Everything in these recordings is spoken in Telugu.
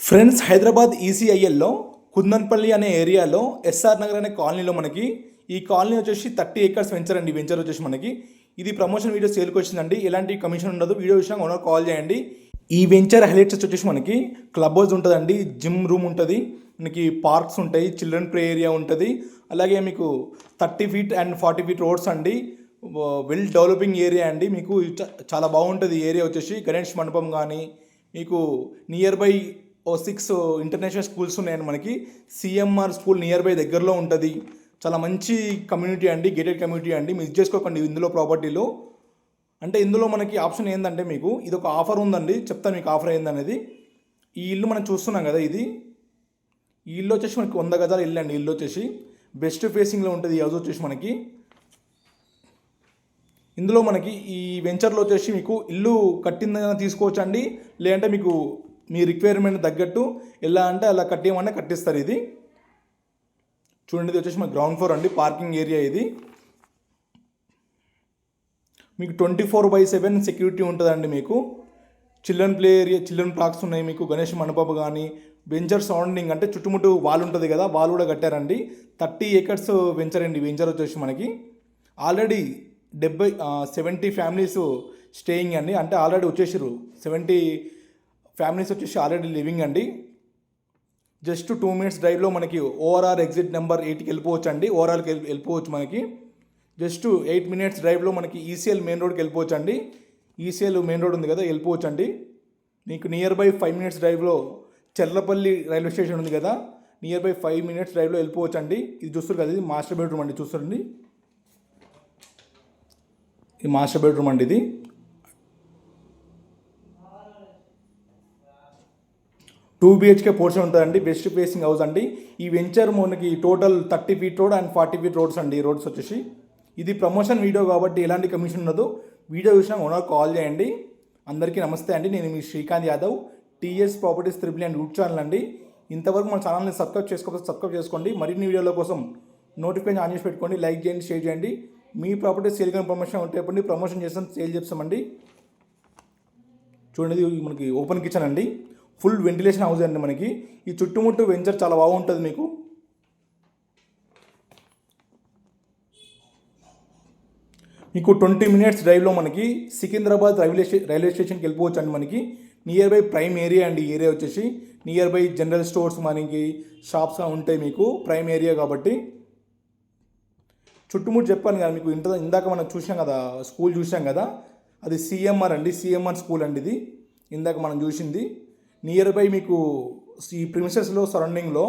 ఫ్రెండ్స్ హైదరాబాద్ ఈసీఐఎల్లో కుందన్పల్లి అనే ఏరియాలో ఎస్ఆర్ నగర్ అనే కాలనీలో మనకి ఈ కాలనీ వచ్చేసి థర్టీ ఏకర్స్ వెంచర్ అండి. వెంచర్ వచ్చేసి మనకి. ఇది ప్రమోషన్ వీడియో సేల్కి వచ్చిందండి. ఎలాంటి కమిషన్ ఉండదు. వీడియో విషయం ఓనర్ కాల్ చేయండి. ఈ వెంచర్ హైలైట్స్ వచ్చేసి మనకి క్లబ్ హౌస్ ఉంటుందండి. జిమ్ రూమ్ ఉంటుంది. మనకి పార్క్స్ ఉంటాయి. చిల్డ్రన్ ప్లే ఏరియా ఉంటుంది. అలాగే మీకు thirty feet and forty feet roads అండి. వెల్ డెవలపింగ్ ఏరియా అండి. మీకు చ- చాలా బాగుంటుంది. ఈ ఏరియా వచ్చేసి గణేష్ మండపం కానీ మీకు నియర్ బై ఓ సిక్స్ ఇంటర్నేషనల్ స్కూల్స్ ఉన్నాయండి మనకి. సిఎంఆర్ స్కూల్ నియర్ బై దగ్గరలో ఉంటుంది. చాలా మంచి కమ్యూనిటీ అండి గేటెడ్ కమ్యూనిటీ అండి. మిస్ చేసుకోకండి ఇందులో ప్రాపర్టీలో. అంటే ఇందులో మనకి ఆప్షన్ ఏంటంటే మీకు ఇది ఒక ఆఫర్ ఉందండి. చెప్తాను మీకు ఆఫర్ ఏందనేది. ఈ ఇల్లు మనం చూస్తున్నాం కదా ఇది. ఈ ఇల్లు వచ్చేసి మనకి వంద గజాలు ఇల్లు అండి ఇల్లు వచ్చేసి. బెస్ట్ ఫేసింగ్లో ఉంటుంది ఈ హౌస్ వచ్చేసి మనకి. ఇందులో మనకి ఈ వెంచర్లో వచ్చేసి మీకు ఇల్లు కట్టిందైనా తీసుకోవచ్చండి. లేదంటే మీకు మీ రిక్వైర్మెంట్ తగ్గట్టు ఎలా అంటే అలా కట్టేయమన్నా కట్టిస్తారు ఇది. చూడండి ఇది వచ్చేసి మా గ్రౌండ్ ఫ్లోర్ అండి పార్కింగ్ ఏరియా ఇది. మీకు twenty four by seven security ఉంటుందండి మీకు. Children play area children parks ఉన్నాయి మీకు. గణేష్ మండపం కానీ వెంచర్ సౌండింగ్ అంటే చుట్టుముట్టు వాల్ ఉంటుంది కదా వాల్ కూడా కట్టారండి. థర్టీ ఏకర్స్ వెంచర్ అండి వెంచర్ వచ్చేసి మనకి. ఆల్రెడీ డెబ్బై సెవెంటీ ఫ్యామిలీస్ స్టేయింగ్ అండి. అంటే ఆల్రెడీ వచ్చేసారు సెవెంటీ ఫ్యామిలీస్ వచ్చేసి ఆల్రెడీ లివింగ్ అండి. జస్ట్ టూ మినిట్స్ డ్రైవ్లో మనకి ఓఆర్ఆర్ ఎగ్జిట్ నెంబర్ ఎయిట్కి వెళ్ళిపోవచ్చు అండి ఓఆర్ఆర్కి వెళ్ళి వెళ్ళిపోవచ్చు మనకి. జస్ట్ ఎయిట్ మినిట్స్ డ్రైవ్లో మనకి ఈసీఎల్ మెయిన్ రోడ్కి వెళ్ళిపోవచ్చు అండి ఈసీఎల్ మెయిన్ రోడ్ ఉంది కదా వెళ్ళిపోవచ్చు అండి మీకు నియర్ బై ఫైవ్ మినిట్స్ డ్రైవ్లో చెర్లపల్లి రైల్వే స్టేషన్ ఉంది కదా నియర్ బై ఫైవ్ మినిట్స్ డ్రైవ్లో వెళ్ళిపోవచ్చు అండి ఇది చూస్తారు కదా ఇది మాస్టర్ బెడ్రూమ్ అండి చూస్తారండి. ఇది మాస్టర్ బెడ్రూమ్ అండి ఇది. టూ బిహెచ్కే పోర్షన్ ఉంటుందండి బెస్ట్ ఫేసింగ్ హౌస్ అండి. ఈ వెంచర్ మనకి total thirty feet road and forty feet roads అండి ఈ రోడ్స్ వచ్చేసి. ఇది ప్రమోషన్ వీడియో కాబట్టి ఎలాంటి కమిషన్ ఉండదు. వీడియో చూసినా ఓనర్ కాల్ చేయండి. అందరికీ నమస్తే అండి నేను మీ Srikanth Yadav TS properties triple and YouTube channel అండి. ఇంతవరకు మన ఛానల్ని సబ్స్క్రైబ్ చేసుకోకపోతే సబ్స్క్రైబ్ చేసుకోండి. మరిన్ని వీడియోల కోసం నోటిఫికేషన్ ఆన్ చేసి పెట్టుకోండి లైక్ చేయండి షేర్ చేయండి. మీ ప్రాపర్టీ సేల్ కానీ ప్రమోషన్ ఉంటే చెప్పండి ప్రమోషన్ చేస్తాం సేల్ చేస్తామండి. చూడండి మనకి ఓపెన్ కిచెన్ అండి. ఫుల్ వెంటిలేషన్ హౌస్ అండి మనకి. ఈ చుట్టుముట్టు వెంచర్ చాలా బాగుంటుంది మీకు. మీకు ట్వంటీ మినిట్స్ డ్రైవ్లో మనకి సికింద్రాబాద్ రైల్వే స్టే రైల్వే స్టేషన్కి వెళ్ళిపోవచ్చు అండి మనకి. నియర్ బై ప్రైమ్ ఏరియా అండి ఈ ఏరియా వచ్చేసి. నియర్ బై జనరల్ స్టోర్స్ మనకి షాప్స్ ఉంటాయి మీకు ప్రైమ్ ఏరియా కాబట్టి. చుట్టుముట్టు చెప్పాను కదా మీకు ఇంత ఇందాక మనం చూసాం కదా స్కూల్ చూసాం కదా. అది సిఎంఆర్ అండి సిఎంఆర్ స్కూల్ అండి ఇది. ఇందాక మనం చూసింది. నియర్ బై మీకు ఈ ప్రిమిసెస్లో సరౌండింగ్లో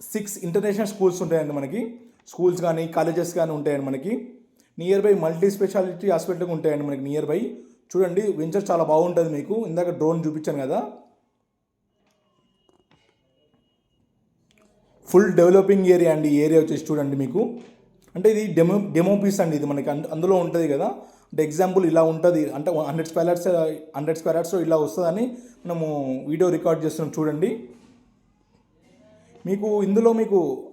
సిక్స్ ఇంటర్నేషనల్ స్కూల్స్ ఉంటాయండి మనకి. స్కూల్స్ కానీ కాలేజెస్ కానీ ఉంటాయండి మనకి. Near by multi specialty hospital ఉంటాయండి మనకి నియర్ బై చూడండి వెంచర్ చాలా బాగుంటుంది మీకు. ఇందాక డ్రోన్ చూపించాను కదా. ఫుల్ డెవలపింగ్ ఏరియా అండి. ఏరియా వచ్చేసి చూడండి మీకు. అంటే ఇది డెమో డెమో పీస్ అండి ఇది మనకి. అందులో ఉంటుంది కదా. అంటే ఎగ్జాంపుల్ ఇలా ఉంటుంది. అంటే hundred square yards hundred square ఇలా వస్తుందని మనము వీడియో రికార్డ్ చేస్తున్నాం చూడండి. మీకు ఇందులో మీకు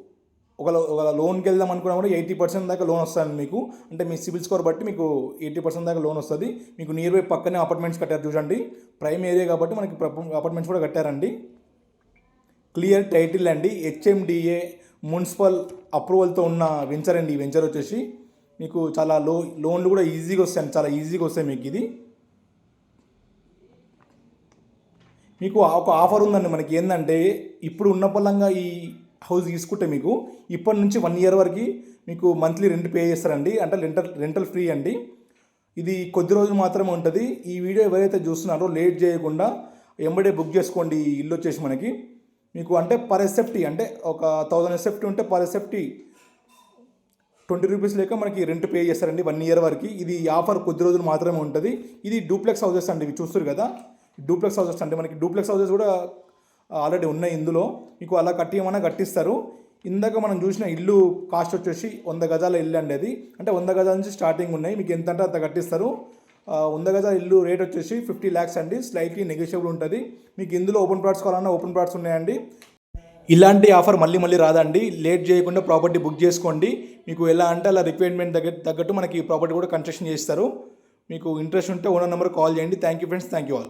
ఒక ఒక లోన్కి వెళ్దాం అనుకున్నా కూడా ఎయిటీ పర్సెంట్ దాకా లోన్ వస్తుంది మీకు. అంటే మీ సిబిల్ స్కోర్ బట్టి మీకు ఎయిటీ పర్సెంట్ దాకా లోన్ వస్తుంది. మీకు నియర్ బై పక్కనే అపార్ట్మెంట్స్ కట్టారు చూడండి. ప్రైమ్ ఏరియా కాబట్టి మనకి అపార్ట్మెంట్స్ కూడా కట్టారండి. క్లియర్ టైటిల్ అండి. హెచ్ఎండిఏ మున్సిపల్ అప్రూవల్తో ఉన్న వెంచర్ అండి. ఈ వెంచర్ వచ్చేసి మీకు చాలా లో లోన్లు కూడా ఈజీగా వస్తాయి చాలా ఈజీగా వస్తాయి మీకు ఇది. మీకు ఒక ఆఫర్ ఉందండి మనకి. ఏంటంటే ఇప్పుడు ఉన్న పలంగా ఈ హౌస్ తీసుకుంటే మీకు ఇప్పటి నుంచి వన్ ఇయర్ వరకు మీకు మంత్లీ రెంట్ పే చేస్తారండి. అంటే రెంటల్ రెంటల్ ఫ్రీ అండి. ఇది కొద్ది రోజులు మాత్రమే ఉంటుంది. ఈ వీడియో ఎవరైతే చూస్తున్నారో లేట్ చేయకుండా ఎంబడే బుక్ చేసుకోండి. ఇల్లు వచ్చేసి మనకి. మీకు అంటే పర్ ఎస్ఎఫ్టీ అంటే ఒక థౌజండ్ ఎస్ఎఫ్టీ ఉంటే పర్ ఎస్ఎఫ్టీ ట్వంటీ రూపీస్ లేక మనకి రెంట్ పే చేస్తారండి వన్ ఇయర్ వరకు. ఇది ఆఫర్ కొద్ది రోజులు మాత్రమే ఉంటుంది. ఇది డూప్లెక్స్ హౌసెస్ అండి ఇవి చూస్తారు కదా? డూప్లెక్స్ హౌసెస్ అంటే మనకి. డూప్లెక్స్ హౌసెస్ కూడా ఆల్రెడీ ఉన్నాయి ఇందులో. మీకు అలా కట్టియమన్నా కట్టిస్తారు. ఇందాక మనం చూసిన ఇల్లు కాస్ట్ వచ్చేసి వంద గజాల ఇల్లు అండి అది. అంటే వంద గజాల నుంచి స్టార్టింగ్ ఉన్నాయి. మీకు ఎంత అంటే అంత కట్టిస్తారు. వంద గజాల ఇల్లు రేట్ వచ్చేసి ఫిఫ్టీ ల్యాక్స్ అండి. స్లైట్లీ నెగోషియబుల్ ఉంటుంది. మీకు ఇందులో ఓపెన్ ప్లాట్స్ కావాలన్నా ఓపెన్ ప్లాట్స్ ఉన్నాయండి. ఇలాంటి ఆఫర్ మళ్ళీ మళ్ళీ రాదండి. లేట్ చేయకుండా ప్రాపర్టీ బుక్ చేసుకోండి. మీకు ఎలా అంటే అలా రిక్వైర్మెంట్ దగ్గర తగ్గట్టు మనకి ప్రాపర్టీ కూడా కన్స్ట్రక్షన్ చేస్తారు. మీకు ఇంట్రెస్ట్ ఉంటే ఓనర్ నెంబర్ కాల్ చేయండి. Thank you friends. Thank you all.